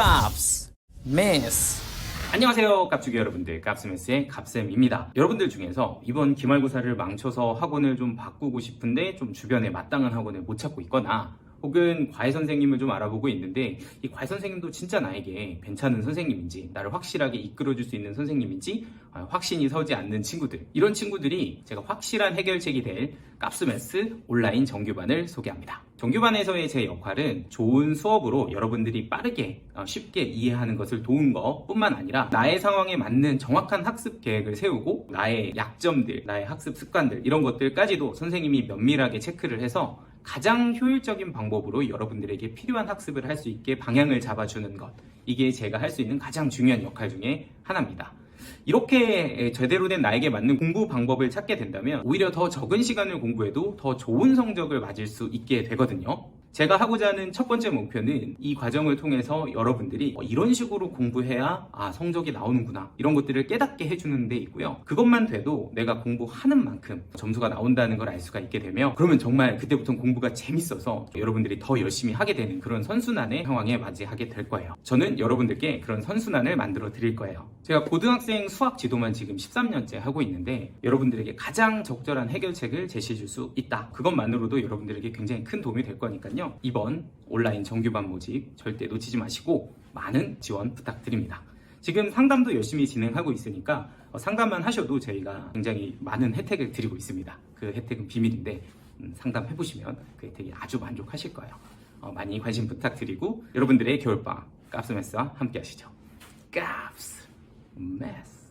값, 메스. 안녕하세요 깝주기 여러분들. 깝스메스의 깝쌤입니다. 여러분들 중에서 이번 기말고사를 망쳐서 학원을 좀 바꾸고 싶은데 좀 주변에 마땅한 학원을 못 찾고 있거나 혹은 과외 선생님을 좀 알아보고 있는데 이 과외 선생님도 진짜 나에게 괜찮은 선생님인지 나를 확실하게 이끌어줄 수 있는 선생님인지 아, 확신이 서지 않는 친구들. 이런 친구들이 제가 확실한 해결책이 될 깝스메스 온라인 정규반을 소개합니다. 정규반에서의 제 역할은 좋은 수업으로 여러분들이 빠르게 어, 쉽게 이해하는 것을 도운 것 뿐만 아니라 나의 상황에 맞는 정확한 학습 계획을 세우고 나의 약점들, 나의 학습 습관들 이런 것들까지도 선생님이 면밀하게 체크를 해서 가장 효율적인 방법으로 여러분들에게 필요한 학습을 할 수 있게 방향을 잡아주는 것 이게 제가 할 수 있는 가장 중요한 역할 중에 하나입니다. 이렇게 제대로 된 나에게 맞는 공부 방법을 찾게 된다면 오히려 더 적은 시간을 공부해도 더 좋은 성적을 맞을 수 있게 되거든요. 제가 하고자 하는 첫 번째 목표는 이 과정을 통해서 여러분들이 어, 이런 식으로 공부해야 아 성적이 나오는구나 이런 것들을 깨닫게 해주는 데 있고요. 그것만 돼도 내가 공부하는 만큼 점수가 나온다는 걸 알 수가 있게 되며 그러면 정말 그때부터 공부가 재밌어서 여러분들이 더 열심히 하게 되는 그런 선순환의 상황에 맞이하게 될 거예요. 저는 여러분들께 그런 선순환을 만들어 드릴 거예요. 제가 고등학생 수학 지도만 지금 13년째 하고 있는데 여러분들에게 가장 적절한 해결책을 제시해 줄 수 있다. 그것만으로도 여러분들에게 굉장히 큰 도움이 될 거니까요. 이번 온라인 정규반 모집 절대 놓치지 마시고 많은 지원 부탁드립니다. 지금 상담도 열심히 진행하고 있으니까 어, 상담만 하셔도 저희가 굉장히 많은 혜택을 드리고 있습니다. 그 혜택은 비밀인데 음, 상담해 보시면 그 혜택이 아주 만족하실 거예요. 어, 많이 관심 부탁드리고 여러분들의 겨울방학 깝스메스와 함께 하시죠. 깝스 메스